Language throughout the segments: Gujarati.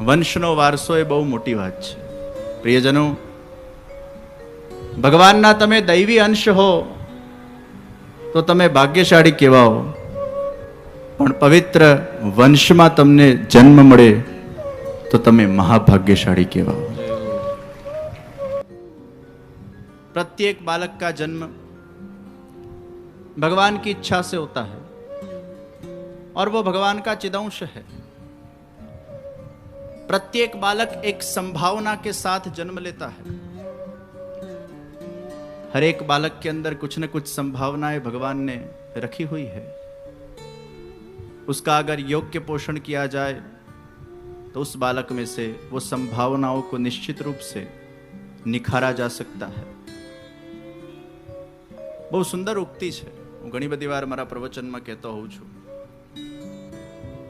વંશનો વારસો એ બહુ મોટી વાત છે પ્રિયજનો ભગવાનના તમે દૈવી અંશ હો તો તમે ભાગ્યશાળી કહેવાઓ પણ પવિત્ર વંશમાં તમને જન્મ મળે તો તમે મહાભાગ્યશાળી કહેવાઓ प्रत्येक बालक का जन्म भगवान की इच्छा से होता है और वो भगवान का चिदंश है प्रत्येक बालक एक संभावना के साथ जन्म लेता है हर एक बालक के अंदर कुछ न कुछ संभावनाएं भगवान ने रखी हुई है उसका अगर योग्य पोषण किया जाए तो उस बालक में से वो संभावनाओं को निश्चित रूप से निखारा जा सकता है બહુ સુંદર ઉક્તિ છે હું ઘણી બધી વાર મારા પ્રવચનમાં કહેતો હોઉં છું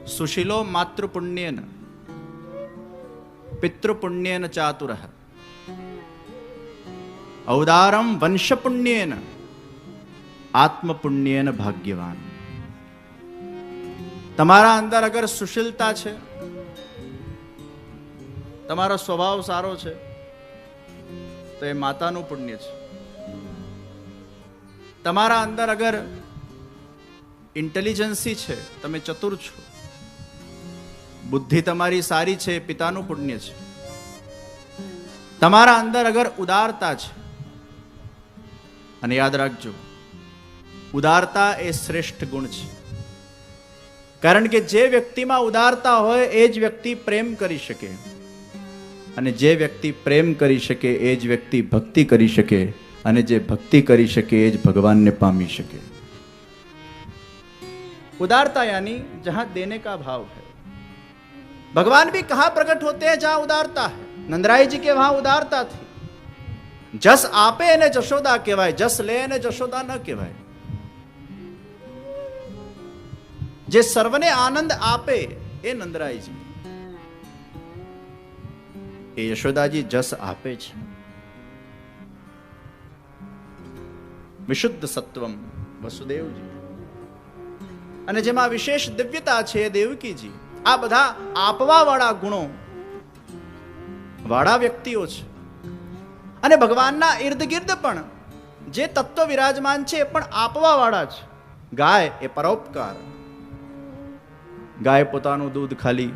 સુશીલો માતૃપુણ્યેન પિતૃપુણ્યેન ચાતુર ઔદારમ વંશપુણ્યેન આત્મપુણ્યેન ભાગ્યવાન તમારા અંદર અગર સુશીલતા છે, તમારો સ્વભાવ સારો છે, તો એ માતાનું પુણ્ય છે. તમારા અંદર અગર ઇન્ટેલિજન્સી છે, તમે ચતુર છો બુદ્ધિ તમારી સારી છે, પિતાનું પુણ્ય છે. તમારા અંદર અગર ઉદારતા છે, અને યાદ રાખજો, ઉદારતા એ શ્રેષ્ઠ ગુણ છે. કારણ કે જે વ્યક્તિમાં ઉદારતા હોય, એ જ વ્યક્તિ પ્રેમ કરી શકે. અને જે વ્યક્તિ પ્રેમ કરી શકે, એ જ વ્યક્તિ ભક્તિ કરી શકે. અને જે ભક્તિ કરી શકે, એ જ ભગવાનને પામી શકે. ઉદારતા યાની જહાં દેને કા ભાવ હૈ? भगवान भी कहां प्रकट होते हैं जहां उदारता है नंदराई जी के वहां उदारता थी जस आपे એને જશોદા કહેવાય જસ લે એને જશોદા ન કહેવાય જે સર્વને આનંદ આપે એ નંદરાયજી એ યશોદાજી જસ આપે છે વિશુદ્ધ સત્વમ વસુદેવજી અને જેમાં વિશેષ દિવ્યતા છે એ દેવકીજી આ બધા આપવા વાળા ગુણો વાળા વ્યક્તિઓ છે. અને ભગવાનના ઇર્દ ગિર્દ પણ જે તત્વ વિરાજમાન છે એ પણ આપવા વાળા છે ગાય એ પરોપકાર. ગાય પોતાનું દૂધ ખાલી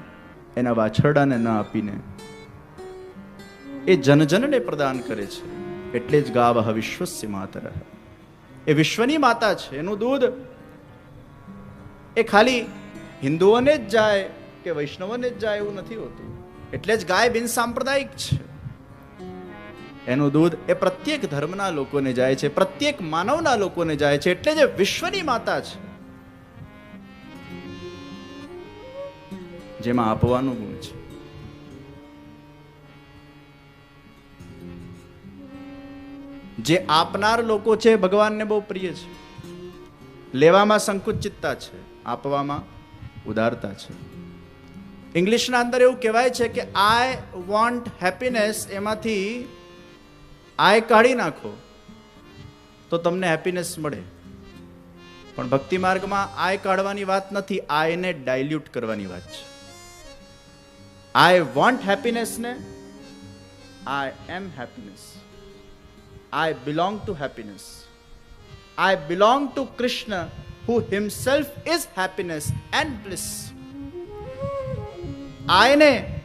એના વાછરડાને ન આપીને એ જનજનને પ્રદાન કરે છે. એટલે જ ગાવ વિશ્વસ્ય માતર. એ વિશ્વની માતા છે. એનું દૂધ એ ખાલી હિન્દુઓને જ જાય કે વૈષ્ણવને જ જાય એવું નથી હોતું. એટલે જ ગાય બિન સાંપ્રદાયિક છે. એનું દૂધ એ પ્રત્યેક ધર્મના લોકોને જાય છે, પ્રત્યેક માનવના લોકોને જાય છે, એટલે જે વિશ્વની માતા છે. જેમાં આપવાનું ગુણ છે. જે આપનાર લોકો છે ભગવાનને બહુ પ્રિય છે. લેવામાં સંકુચિતતા છે, આપવામાં ઉદારતા છે. ઇંગ્લિશના અંદર એવું કહેવાય છે કે આઈ વોન્ટ હેપીનેસ એમાંથી આય કાઢી નાખો, તો તમને હેપીનેસ મળે. પણ ભક્તિ માર્ગમાં આય કાઢવાની વાત નથી આયને ડાયલ્યુટ કરવાની વાત છે. આઈ વોન્ટ હેપીનેસ ને I am happiness I belong to happiness I belong to Krishna who himself is happiness and and bliss. આયને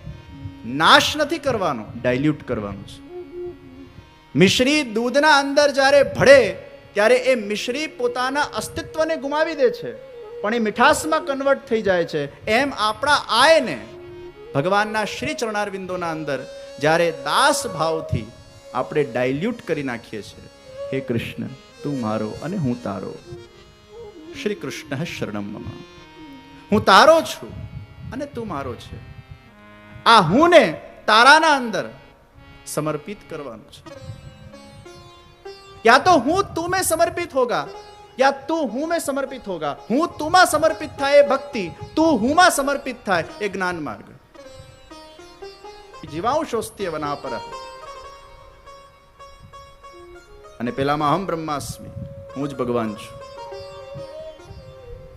નાશ નથી કરવાનો ડાયલ્યુટ કરવાનું છે. મિશ્રી દૂધના અંદર જ્યારે ભળે, ત્યારે એ મિશ્રી પોતાના અસ્તિત્વને ગુમાવી દે છે. પણ એ મીઠાસમાં કન્વર્ટ થઈ જાય છે. એમ આપણા આયને ભગવાનના શ્રી ચરણારવિંદોના અંદર જ્યારે દાસ ભાવથી આપણે ડાયલ્યુટ કરી નાખીએ છીએ. હે કૃષ્ણ, તું મારો અને હું તારો. શ્રી કૃષ્ણ શરણમ હું તારો છું અને તું મારો છે. આ હું ને તારાના અંદર સમર્પિત કરવાનું છે या तो હું તું में समर्पित होगा या તું હું में समर्पित होगा હું તુમાં સમર્પિત થાય એ ભક્તિ તું હુંમાં સમર્પિત થાય એ જ્ઞાન માર્ગ જીવાંશોસ્ત્ય વના પર અને પેલામાં અહમ બ્રહ્માસ્મિ હું જ ભગવાન છું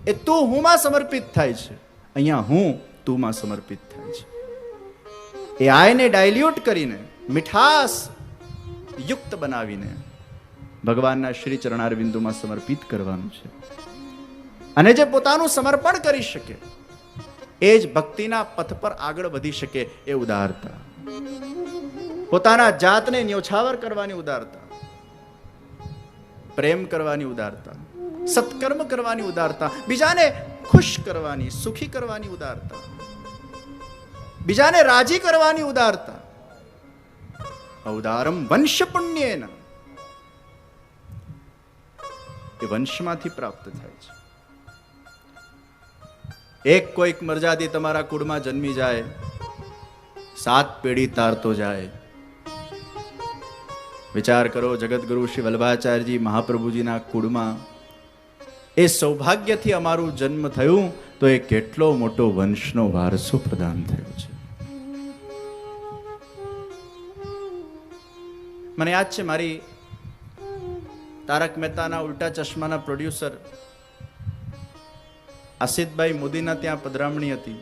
એ તું હુંમાં સમર્પિત થાય છે અહીંયા હું તુંમાં સમર્પિત થાય છે એ આયને ડાયલ્યુટ કરીને, મીઠાસ યુક્ત બનાવીને ભગવાનના શ્રી ચરણારવિંદોમાં સમર્પિત કરવાનું છે. અને જે પોતાનું સમર્પણ કરી શકે, એ જ ભક્તિના પથ પર આગળ વધી શકે એ ઉદારતા. પોતાના જાતને ન્યોછાવર કરવાની ઉદારતા. પ્રેમ કરવાની ઉદારતા. સત્કર્મ કરવાની ઉદારતા. બીજાને ખુશ કરવાની, સુખી કરવાની ઉદારતા. બીજાને રાજી કરવાની ઉદારતા. ઔદારમ વંશ પુણ્યેન એ વંશમાંથી પ્રાપ્ત થાય છે. એક કોઈક મરજાદી તમારા કુળમાં જન્મી જાય, સાત પેઢી તારતો જાય. વિચાર કરો જગતગુરુ શ્રી વલ્લભાચાર્યજી મહાપ્રભુજીના કુળમાં એ સૌભાગ્યથી અમારું જન્મ થયું, તો એ કેટલો મોટો વંશનો વારસો પ્રદાન થયો છે. મને યાદ છે મારી તારક મહેતાના ઉલ્ટા ચશ્માના પ્રોડ્યુસર આસિતભાઈ મોદીના ત્યાં પધરામણી હતી.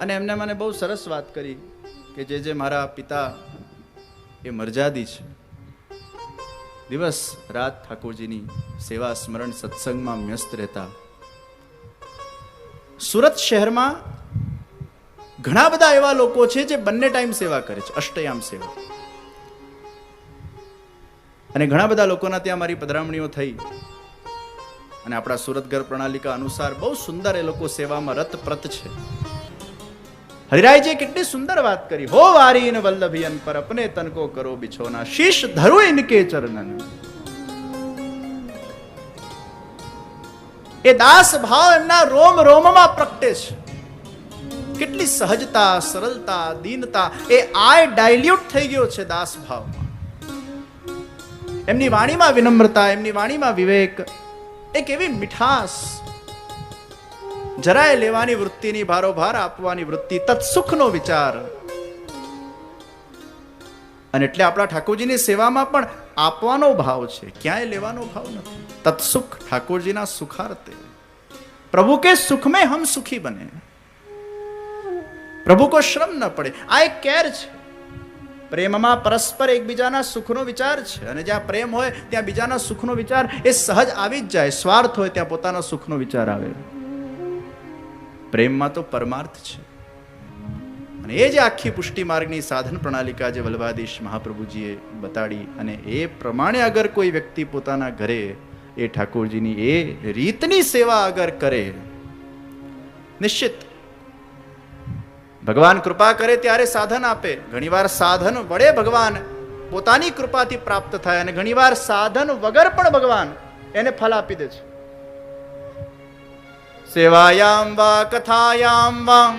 અને એમને મને બહુ સરસ વાત કરી કે જે જે મારા પિતા એ મરજાદી છે. દિવસ રાત ઠાકોરજીની સેવા સ્મરણ સત્સંગમાં વ્યસ્ત રહેતા. સુરત શહેરમાં ઘણા બધા એવા લોકો છે જે બંને ટાઈમ સેવા કરે છે, અષ્ટયામ સેવા. અને ઘણા બધા લોકોના ત્યાં મારી પધરામણીઓ થઈ. અને આપણા સુરત ઘર પ્રણાલિકા અનુસાર બહુ સુંદર એ લોકો સેવામાં રતપ્રત છે. હરિરાયજી કેટલી સુંદર વાત કરી. હો વારી ન વલ્લભિયન પર અપને તનકો કરો બિછોના. શીશ ધરો ઇનકે ચરણન. એ દાસ ભાવ એમના રોમ રોમમાં પ્રગટે છે. કેટલી સહજતા, સરળતા, દીનતા, એ આય ડાયલ્યુટ થઈ ગયો છે દાસ ભાવમાં. એમની વાણીમાં વિનમ્રતા, એમની વાણીમાં વિવેક, એક એવી મીઠાશ, જરાય લેવાની વૃત્તિની ભારોભાર આપવાની વૃત્તિ, તત્સુખનો વિચાર. અને એટલે આપણા ઠાકોરજીની સેવામાં પણ આપવાનો ભાવ છે, ક્યાંય લેવાનો ભાવ નથી. તત્સુખ ઠાકોરજીના સુખાર્તે પ્રભુ કે સુખ મે હમ સુખી બને. પ્રભુ કો શ્રમ ન પડે. આ એક કેર છે. પ્રેમમાં પરસ્પર એકબીજાના સુખનો વિચાર છે. અને જ્યાં પ્રેમ હોય, ત્યાં બીજાના સુખનો વિચાર એ સહજ આવી જ જાય. સ્વાર્થ હોય, ત્યાં પોતાના સુખનો વિચાર આવે. પ્રેમમાં તો પરમાર્થ છે. અને એ જે આખી પુષ્ટિ માર્ગની સાધન પ્રણાલિકા જે વલ્વાદીશ મહાપ્રભુજીએ બતાડી. અને એ પ્રમાણે અગર કોઈ વ્યક્તિ પોતાના ઘરે એ ઠાકોરજીની એ રીતની સેવા અગર કરે, નિશ્ચિત ભગવાન કૃપા કરે ત્યારે સાધન આપે. ઘણીવાર સાધન વડે ભગવાન પોતાની કૃપાથી પ્રાપ્ત થાય અને ઘણીવાર સાધન વગર પણ ભગવાન એને ફલ આપી દે છે. સેવાયામ વા, કથાયામ વા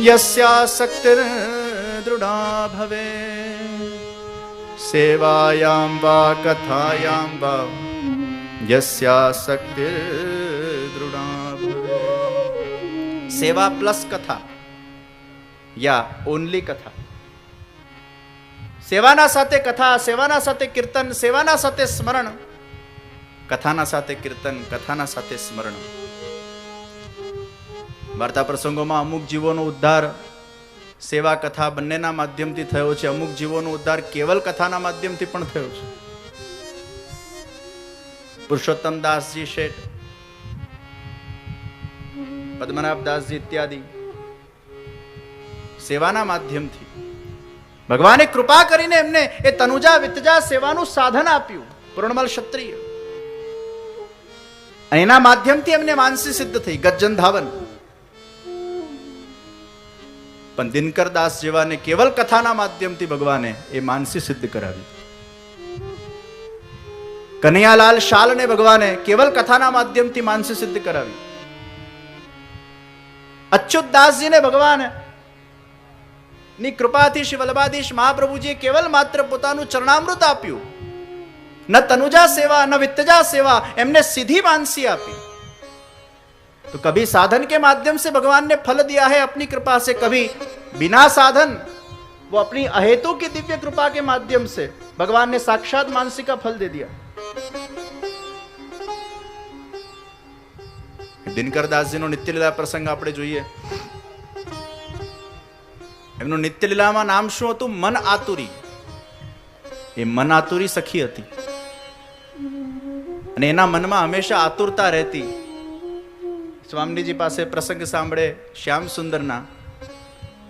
યસ્યાસક્તિર દૃઢા ભવે. સેવાયામ વા, કથાયામ વા યસ્યાસક્તિર દૃઢા ભવે. સેવા પ્લસ કથા. યા ઓનલી કથા સેવાના સાથે કથા સેવાના સાથે કીર્તન સેવાના સાથે સ્મરણ કથાના સાથે કીર્તન કથાના સાથે સ્મરણ વાર્તા પ્રસંગોમાં અમુક જીવોનો ઉદ્ધાર સેવા કથા બંનેના માધ્યમથી થયો છે અમુક જીવોનો ઉદ્ધાર કેવલ કથાના માધ્યમથી પણ થયો છે પુરુષોત્તમ દાસજી શેઠ પદ્મનાભ દાસજી ઇત્યાદિ સેવાના માધ્યમથી. ભગવાને કૃપા કરીને એમને એ તનુજા વિતજા સેવાનું સાધન આપ્યું, પૂર્ણમલ ક્ષત્રિય. એના માધ્યમથી એમને માનસી સિદ્ધ થઈ, ગજ્જન ધાવન. પણ દિનકર દાસ જેવાને કેવલ કથાના માધ્યમથી ભગવાને એ માનસી સિદ્ધ કરાવી. કનૈયાલાલ શાલને ભગવાને કેવલ કથાના માધ્યમથી માનસી સિદ્ધ કરાવી. અચ્યુત દાસજીને ભગવાન ની કૃપાથી શ્રી વલ્લભાધીશ મહાપ્રભુજીએ કેવલ માત્ર પોતાનું ચરણામૃત આપ્યું ન તનુજા સેવા ન વિત્તજા સેવા એમને સીધી માનસી આપી तो कभी साधन के माध्यम से भगवान ने फल दिया है अपनी कृपा से कभी बिना साधन वो अपनी अहेतु की दिव्य कृपा के माध्यम से भगवान ने साक्षात मानसी का फल दे दिया દિનકર દાસજીનો નિત્યલીલા પ્રસંગ આપણે જોઈએ એમનું નિત્યલીલામાં નામ શું હતું? મન આતુરી. એ મન આતુરી સખી હતી. અને એના મનમાં હંમેશા આતુરતા રહેતી. સ્વામીજી પાસે પ્રસંગ સાંભળે શ્યામ સુંદરના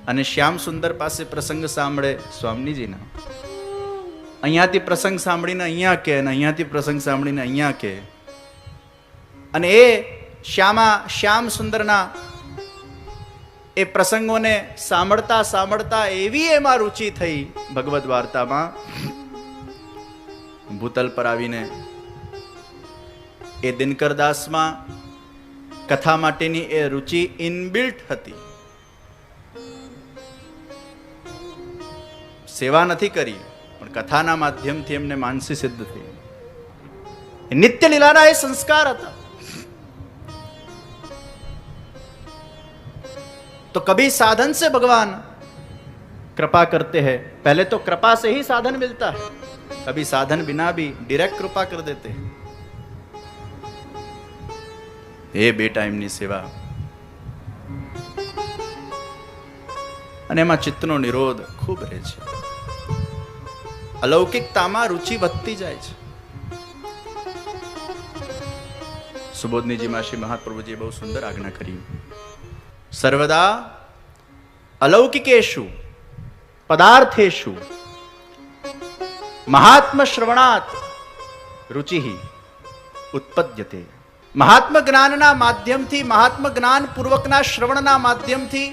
અને શ્યામ સુંદર પાસે પ્રસંગ સાંભળે સ્વામીજીના. અહીંયાથી પ્રસંગ સાંભળીને અહીંયા કે અને અહીંયાથી પ્રસંગ સાંભળીને અહીંયા કે. અને એ શ્યામા, શ્યામ સુંદરના એ પ્રસંગોને સાંભળતા સાંભળતા એવી એમાં રુચિ થઈ ભગવદ્ વાર્તામાં. ભૂતલ પર આવીને એ દિનકર દાસમાં કથા માટેની એ રુચિ ઇનબિલ્ટ હતી. સેવા નથી કરી, પણ કથાના માધ્યમથી એમને માનસી સિદ્ધ થઈ. નિત્ય લીલાના એ સંસ્કાર હતા. तो कभी साधन से भगवान कृपा करते हैं पहले तो कृपा से ही साधन मिलता है कभी साधन बिना भी डायरेक्ट कृपा कर देते हैं એ બે ટાઈમની સેવા અને એમાં ચિત્તનો નિરોધ ખૂબ રહે છે અલૌકિકતામાં રુચિ વધતી જાય છે સુબોધનીજીમાં શ્રી મહાપ્રભુજીએ બહુ સુંદર આજ્ઞા કરી સર્વદા અલૌકિકેશુ પદાર્થેશુ મહાત્મ શ્રવણાત રુચિ ઉત્પદ્યતે મહાત્મ જ્ઞાનના માધ્યમથી મહાત્મ જ્ઞાન પૂર્વકના શ્રવણના માધ્યમથી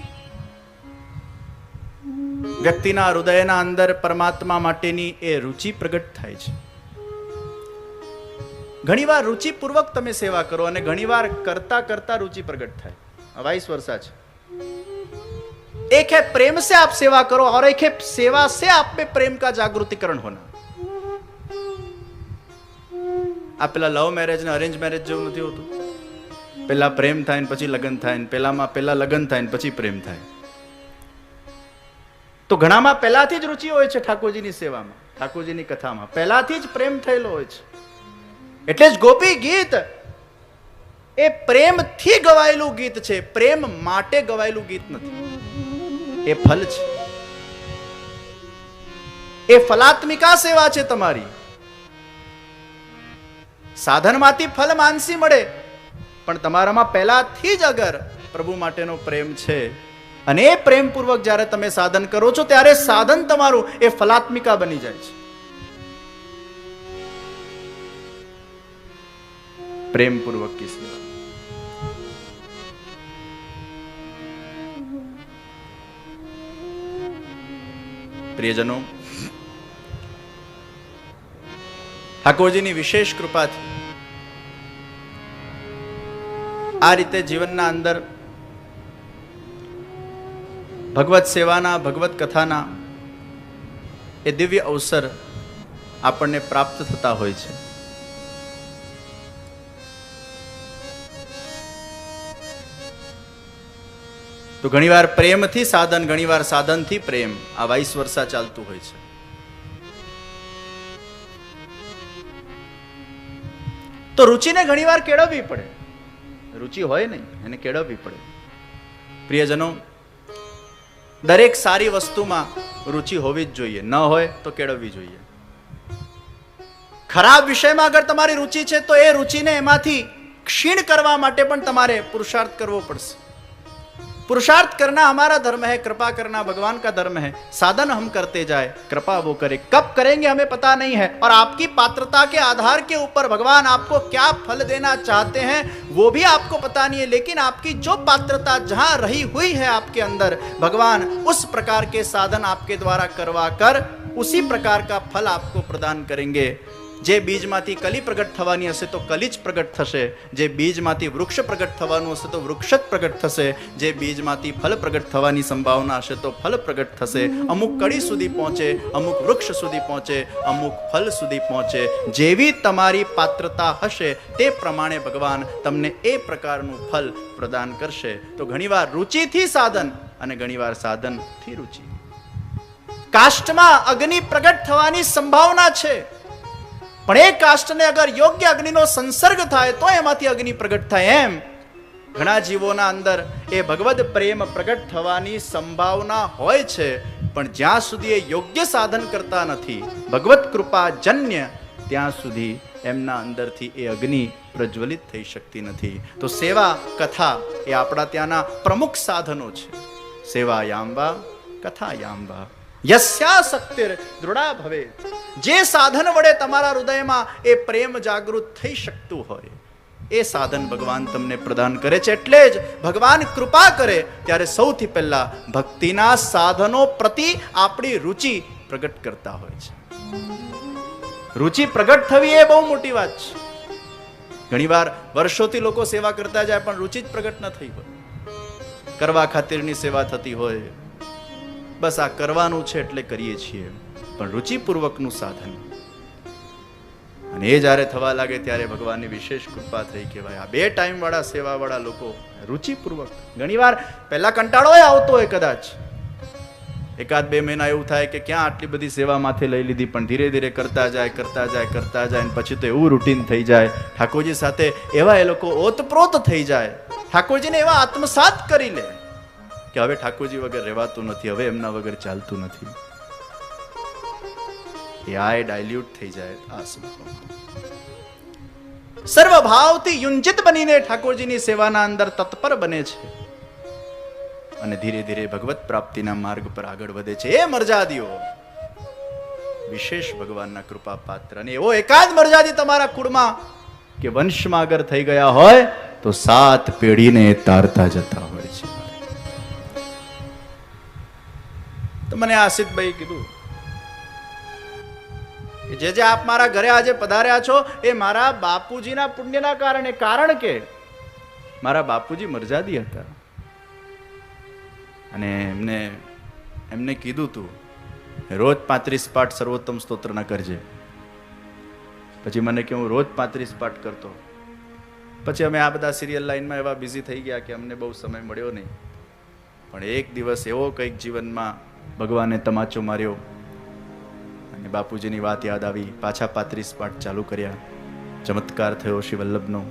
વ્યક્તિના હૃદયના અંદર પરમાત્મા માટેની એ રુચિ પ્રગટ થાય છે ઘણીવાર રુચિપૂર્વક તમે સેવા કરો અને ઘણીવાર કરતા કરતા રુચિ પ્રગટ થાય वाइस वर्षा છે एक है प्रेम से आप सेवा करो और एक है सेवा से आप में प्रेम का जागृतिकरण होना આ પેલા લવ મેરેજ ને અરેન્જ મેરેજ જેવું નથી હોતું પેલા પ્રેમ થાય ને પછી લગ્ન થાય ને પેલામાં પેલા લગ્ન થાય ને પછી પ્રેમ થાય તો ઘણામાં પહેલાથી જ રુચિ હોય છે ઠાકોરજીની સેવામાં ઠાકોરજીની કથામાં પહેલાથી જ પ્રેમ થયેલો હોય છે એટલે જ ગોપી ગીત એ પ્રેમથી ગવાયેલું ગીત છે. પ્રેમ માટે ગવાયેલું ગીત નથી. એ ફલ છે. એ ફલાત્મિકા સેવા છે તમારી. સાધનમાંથી ફલ માનસી મળે, પણ તમારામાં પહેલાથી જ અગર પ્રભુ માટેનો પ્રેમ છે, અને એ પ્રેમપૂર્વક જ્યારે તમે સાધન કરો છો, ત્યારે સાધન તમારું એ ફલાત્મિકા બની જાય છે. પ્રેમપૂર્વક કિસ. પ્રિયજનો, ઠાકોરજીની વિશેષ કૃપાથી આ રીતે જીવનના અંદર ભગવત સેવાના, ભગવત કથાના એ દિવ્ય અવસર આપણને પ્રાપ્ત થતા હોય છે. તો ઘણીવાર પ્રેમથી સાધન, ઘણીવાર સાધનથી પ્રેમ. આ વાઈસ વર્ષા ચાલતું હોય છે. તો રુચિને ઘણીવાર કેળવવી પડે. રુચિ હોય નહીં, એને કેળવવી પડે. પ્રિયજનો, દરેક સારી વસ્તુમાં રુચિ હોવી જ જોઈએ. ન હોય તો કેળવવી જોઈએ. ખરાબ વિષયમાં અગર તમારી રુચિ છે તો એ રુચિને એમાંથી ક્ષીણ કરવા માટે પણ તમારે પુરુષાર્થ કરવો પડશે. पुरुषार्थ करना हमारा धर्म है, कृपा करना भगवान का धर्म है, साधन हम करते जाए, कृपा वो करे। कब करेंगे हमें पता नहीं है, और आपकी पात्रता के आधार के ऊपर भगवान आपको क्या फल देना चाहते हैं, वो भी आपको पता नहीं है, लेकिन आपकी जो पात्रता जहाँ रही हुई है आपके अंदर, भगवान उस प्रकार के साधन आपके द्वारा करवा कर उसी प्रकार का फल आपको प्रदान करेंगे। જે બીજમાંથી કલી પ્રગટ થવાની હશે તો કલી જ પ્રગટ થશે. જે બીજમાંથી વૃક્ષ પ્રગટ થવાનું હશે તો વૃક્ષ જ પ્રગટ થશે. જે બીજમાંથી ફલ પ્રગટ થવાની સંભાવના હશે તો ફલ પ્રગટ થશે. અમુક કડી સુધી પહોંચે, અમુક વૃક્ષ સુધી પહોંચે, અમુક ફલ સુધી પહોંચે. જેવી તમારી પાત્રતા હશે તે પ્રમાણે ભગવાન તમને એ પ્રકારનું ફલ પ્રદાન કરશે. તો ઘણીવાર રુચિથી સાધન અને ઘણીવાર સાધનથી રુચિ. કાષ્ટમાં અગ્નિ પ્રગટ થવાની સંભાવના છે. પણ એ કાષ્ટને અગર યોગ્ય અગ્નિનો સંસર્ગ થાય, તો એમાંથી અગ્નિ પ્રગટ થાય એમ. ઘણા જીવોના અંદર એ ભગવદ પ્રેમ પ્રગટ થવાની સંભાવના હોય છે, પણ જ્યાં સુધી એ યોગ્ય સાધન કરતા નથી, ભગવત કૃપા જન્ય, ત્યાં સુધી એમના અંદરથી એ અગ્નિ પ્રજ્વલિત થઈ શકતી નથી. તો સેવા, કથા એ આપણા ત્યાંના પ્રમુખ સાધનો છે. સેવા યામવા કથા યામવા યસ્યા શક્તિર દૃઢા ભવે. જે સાધન વડે તમારા હૃદયમાં એ પ્રેમ જાગૃત થઈ શકતું હોય, એ સાધન ભગવાન તમને પ્રદાન કરે છે. એટલે જ ભગવાન કૃપા કરે ત્યારે સૌથી પહેલા ભક્તિના સાધનો પ્રતિ આપણી રુચિ પ્રગટ કરતા હોય છે. રુચિ પ્રગટ થવી એ બહુ મોટી વાત છે. ઘણીવાર વર્ષોથી લોકો સેવા કરતા જાય પણ રુચિ જ પ્રગટ ન થઈ હોય. કરવા ખાતરની સેવા થતી હોય બસ આ કરવાનું છે એટલે કરીએ છીએ. પણ રુચિપૂર્વકનું સાધન. અને એ જ્યારે થવા લાગે ત્યારે ભગવાનની વિશેષ કૃપા થઈ કહેવાય. આ બે ટાઈમ વાળા સેવા લોકો રુચિપૂર્વક. ઘણીવાર પહેલા કંટાળો આવતો હોય કદાચ. એકાદ બે મહિના એવું થાય કે ક્યાં આટલી બધી સેવા માથે લઈ લીધી, પણ ધીરે ધીરે કરતા જાય કરતા જાય કરતા જાય, અને પછી તો એવું રૂટીન થઈ જાય. ઠાકોરજી સાથે એવા એ લોકો ઓતપ્રોત થઈ જાય. ઠાકોરજીને એવા આત્મસાત કરી લે. કે હવે ઠાકોરજી વગર રહેવાતું નથી, હવે એમના વગર ચાલતું નથી. એ આ ડાયલ્યુટ થઈ જાય આ સર્વ ભાવથી યુંજિત બનીને ઠાકોરજીની સેવાના અંદર તત્પર બને છે. અને ધીરે ધીરે ભગવત પ્રાપ્તિના માર્ગ પર આગળ વધે છે. એ મરજાદીઓ, વિશેષ ભગવાનના કૃપા પાત્ર. અને એવો એકાદ મરજાદી તમારા કુળમાં કે વંશમાં આગળ થઈ ગયા હોય, તો સાત પેઢીને તારતા જતા તો મને આસિતભાઈ કીધું જે જે આપ મારા ઘરે આજે પધાર્યા છો, એ મારા બાપુજીના પુણ્યના કારણે. કારણ કે મારા બાપુજી મરજાદી હતા. અને એમને એમને કીધું તું, રોજ પાંત્રીસ પાઠ સર્વોત્તમ સ્તોત્રના કરજે. પછી મને કે હું રોજ પાંત્રીસ પાઠ કરતો. પછી અમે આ બધા સિરિયલ લાઈનમાં એવા બિઝી થઈ ગયા કે અમને બહુ સમય મળ્યો નહીં. પણ એક દિવસ એવો કંઈક જીવનમાં ભગવાને તમાચો માર્યો અને બાપુજીની વાત યાદ આવી, પાછા પાંત્રીસ પાઠ ચાલુ કર્યા. ચમત્કાર થયો શ્રી વલ્લભનો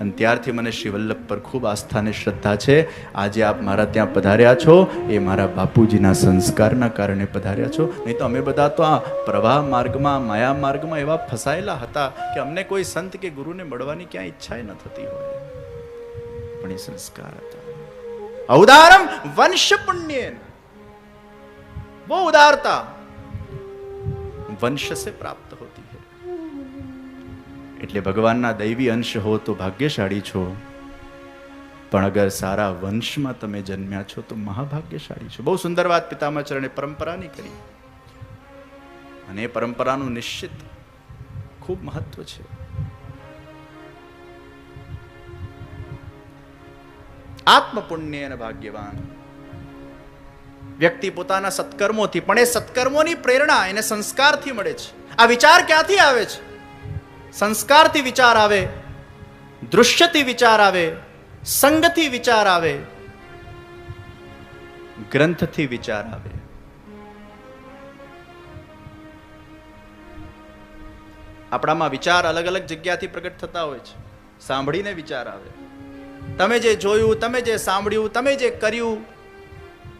અને ત્યારથી મને શ્રી વલ્લભ પર ખૂબ આસ્થા અને શ્રદ્ધા છે. આજે આપ મારા ત્યાં પધાર્યા છો, એ મારા બાપુજીના સંસ્કારના કારણે પધાર્યા છો. નહીં તો અમે બધા તો આ પ્રવાહ માર્ગમાં, માયા માર્ગમાં એવા ફસાયેલા હતા કે અમને કોઈ સંત કે ગુરુને મળવાની ક્યાં ઈચ્છા ન થતી હોય. પણ એ સંસ્કાર હતા. ઔદારમ વંશ પુણ્ય वो उदारता વંશ સે પ્રાપ્ત હોતી है એટલે ભગવાનના દૈવી અંશ હો તો ભાગ્યશાળી છો પણ અગર સારા વંશમાં તમે જન્મ્યા છો તો મહાભાગ્યશાળી છો બહુ સુંદર વાત પિતામાચરણે પરંપરાની કરી અને એ પરંપરાનું નિશ્ચિત ખૂબ મહત્વ છે આત્મપુણ્ય અને ભાગ્યવાન વ્યક્તિ પોતાના સત્કર્મોથી, પણ એ સત્કર્મોની પ્રેરણા એને સંસ્કારથી મળે છે. આ વિચાર ક્યાંથી આવે છે? સંસ્કારથી વિચાર આવે, દૃશ્યથી વિચાર આવે, સંગથી વિચાર આવે, ગ્રંથથી વિચાર આવે. આપણામાં વિચાર અલગ અલગ જગ્યાથી પ્રગટ થતા હોય છે. સાંભળીને વિચાર આવે. તમે જે જોયું, તમે જે સાંભળ્યું, તમે જે કર્યું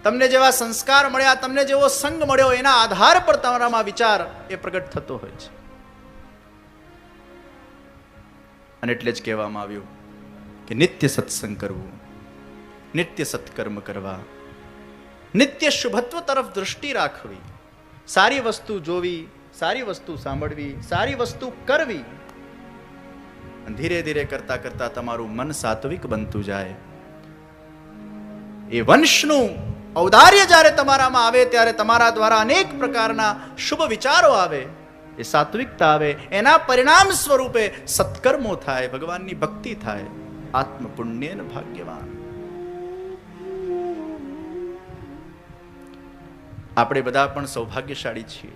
તમને જેવા સંસ્કાર મળ્યા, તમને જેવો સંગ મળ્યો, એના આધાર પર તમારામાં વિચાર એ પ્રગટ થતો હોય છે. અને એટલે જ કહેવામાં આવ્યું કે નિત્ય સત્સંગ કરવું, નિત્ય સત્કર્મ કરવા, નિત્ય શુભત્વ તરફ દૃષ્ટિ રાખવી, સારી વસ્તુ જોવી, સારી વસ્તુ સાંભળવી, સારી વસ્તુ કરવી ધીરે ધીરે કરતા કરતા તમારું મન સાત્વિક બનતું જાય. એ વંશનું ઔદાર્ય જ્યારે તમારામાં આવે, ત્યારે તમારા દ્વારા અનેક પ્રકારના શુભ વિચારો આવે, એ સાત્વિકતા આવે, એના પરિણામ સ્વરૂપે સત્કર્મો થાય, ભગવાનની ભક્તિ થાય આત્મપુણ્ય ભાગ્યવાન. આપણે બધા પણ સૌભાગ્યશાળી છીએ.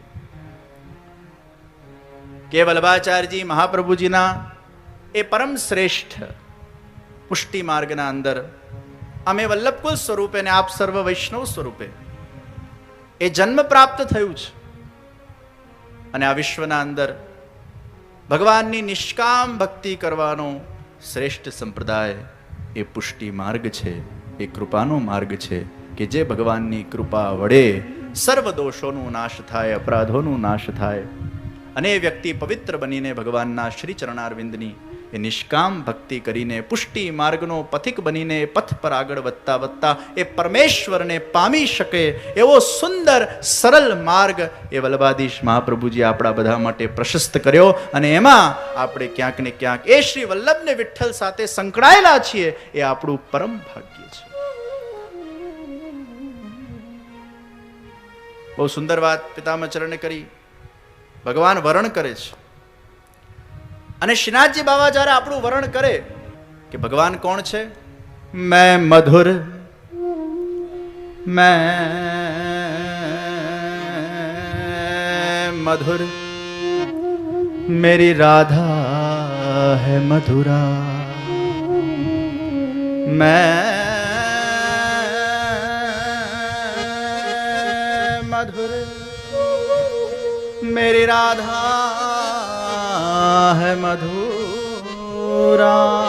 કે વલ્લભાચાર્યજી મહાપ્રભુજીના એ પરમ શ્રેષ્ઠ પુષ્ટિ માર્ગના અંદર અમે વલ્લભકુલ સ્વરૂપે ને આપ સર્વ વૈષ્ણવ સ્વરૂપે. એ જન્મ પ્રાપ્ત થયું છે. અને આ વિશ્વના અંદર ભગવાનની નિષ્કામ ભક્તિ કરવાનો શ્રેષ્ઠ સંપ્રદાય એ પુષ્ટિ માર્ગ છે, એ કૃપાનો માર્ગ છે કે જે ભગવાનની કૃપા વડે સર્વ દોષોનો નાશ થાય, અપરાધોનું નાશ થાય. અને એ વ્યક્તિ પવિત્ર બનીને ભગવાનના શ્રી ચરણારવિંદની એ નિષ્કામ ભક્તિ કરીને પુષ્ટિ માર્ગનો પથિક બનીને પથ પર આગળ વધતા વધતા એ પરમેશ્વરને પામી શકે એવો સુંદર, સરળ માર્ગ એ વલ્લભાધીશ મહાપ્રભુજી આપણા બધા માટે પ્રશસ્ત કર્યો અને એમાં આપણે ક્યાંક ને ક્યાંક એ શ્રી વલ્લભને વિઠ્ઠલ સાથે સંકળાયેલા છીએ એ આપણું પરમ ભાગ્ય છે. બહુ સુંદર વાત પિતામચરણે કરી. ભગવાન વરણ કરે છે. અને શ્રીનાથજી બાબા જ્યારે આપણું વરણ કરે કે ભગવાન કોણ છે મેં મધુર મેં મધુર मेरी राधा है मधुरा मैं मधुर मेरी राधा है मधुरा।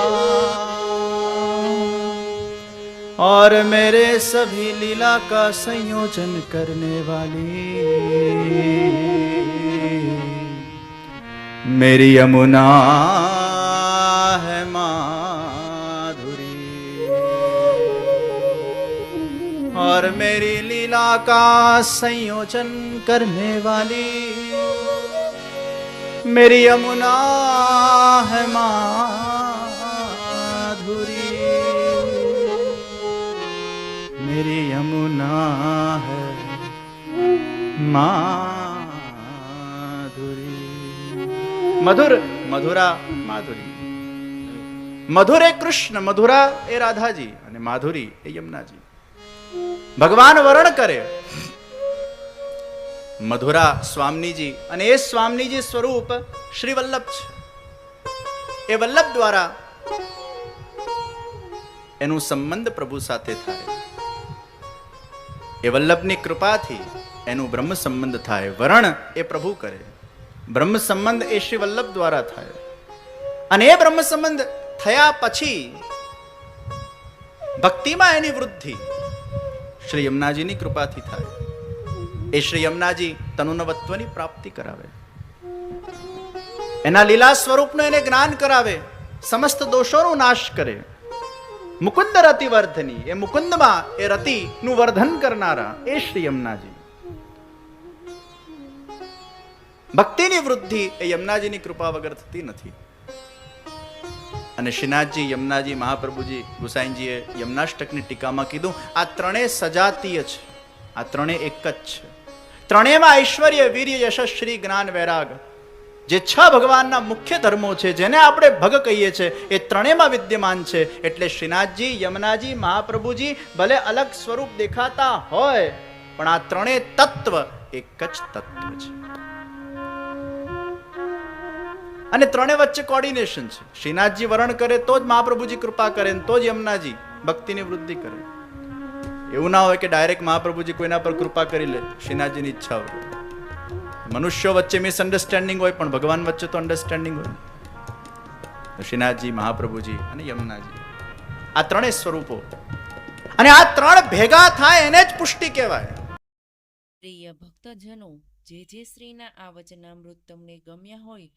और मेरे सभी लीला का संयोजन करने वाली। मेरी यमुना है माधुरी। और मेरी लीला का संयोजन करने वाली। मेरी यमुना है माधुरी मेरी यमुना है माधुरी મધુર મધુરા માધુરી મધુર એ કૃષ્ણ મધુરા એ રાધાજી અને માધુરી એ યમુનાજી ભગવાન વરણ કરે મધુરા સ્વામીજી અને એ સ્વામીજી સ્વરૂપ શ્રી વલ્લભ છે. એ વલ્લભ દ્વારા એનું સંબંધ પ્રભુ સાથે થાય. એ વલ્લભની કૃપાથી એનું બ્રહ્મ સંબંધ થાય, વરણ એ પ્રભુ કરે. બ્રહ્મ સંબંધ એ શ્રી વલ્લભ દ્વારા થાય. અને એ બ્રહ્મ સંબંધ થયા પછી ભક્તિમાં એની વૃદ્ધિ શ્રી યમુનાજીની કૃપાથી થાય. એ શ્રી યમુનાજી તનુનવત્વની પ્રાપ્તિ કરાવે. એના લીલા સ્વરૂપનું એને જ્ઞાન કરાવે, સમસ્ત દોષોનો નાશ કરે. મુકુંદ રતિ વર્ધની એ મુકુંદમાં એ રતિનું વર્ધન કરનારા એ શ્રી યમુનાજી. ભક્તિની વૃદ્ધિ એ યમુનાજીની કૃપા વગર થતી નથી. અને શ્રીનાથજી, યમુનાજી, મહાપ્રભુજી, ગુસાઈનજીએ યમનાષ્ટકની ટીકામાં કીધું, આ ત્રણેય સજાતીય છે. આ ત્રણેય એક જ છે. ત્રણેયમાં ઐશ્વર્ય વીર્ય યશસ્વી જ્ઞાન વૈરાગ. જે છ ભગવાનના મુખ્ય ધર્મો છે, જેને આપણે ભગ કહીએ છીએ એ ત્રણેયમાં વિદ્યમાન છે. એટલે શ્રીનાથજી, યમુનાજી, મહાપ્રભુજી ભલે અલગ સ્વરૂપ દેખાતા હોય, પણ આ ત્રણેય તત્વ એક જ તત્વ છે. અને ત્રણે વચ્ચે કોર્ડિનેશન છે. શ્રીનાથજી વરણ કરે તો જ મહાપ્રભુજી કૃપા કરે તો જ યમુનાજી ભક્તિની વૃદ્ધિ કરે. એવું ના હોય કે ડાયરેક્ટ મહાપ્રભુજી કોઈના પર કૃપા કરી લે શ્રીનાથજીની ઈચ્છા હોય. મનુષ્યો વચ્ચે મિસઅન્ડરસ્ટેન્ડિંગ હોય, પણ ભગવાન વચ્ચે તો અન્ડરસ્ટેન્ડિંગ હોય. શ્રીનાથજી મહાપ્રભુજી અને યમુનાજી. આ ત્રણેય સ્વરૂપો. અને આ ત્રણ ભેગા થાય એને જ પુષ્ટિ કહેવાય. પ્રિય ભક્તજનો, જે જે શ્રીના આ વચનામૃત તમને ગમ્યા હોય,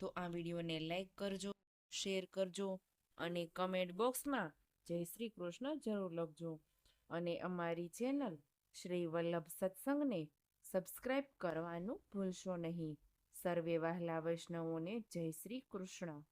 તો આ વિડીયોને લાઈક કરજો, શેર કરજો અને કમેન્ટ બોક્સમાં જય શ્રી કૃષ્ણ જરૂર લખજો. અને અમારી ચેનલ શ્રી વલ્લભ સત્સંગને સબસ્ક્રાઇબ કરવાનું ભૂલશો નહીં. સર્વે વહાલા વૈષ્ણવોને જય શ્રી કૃષ્ણ.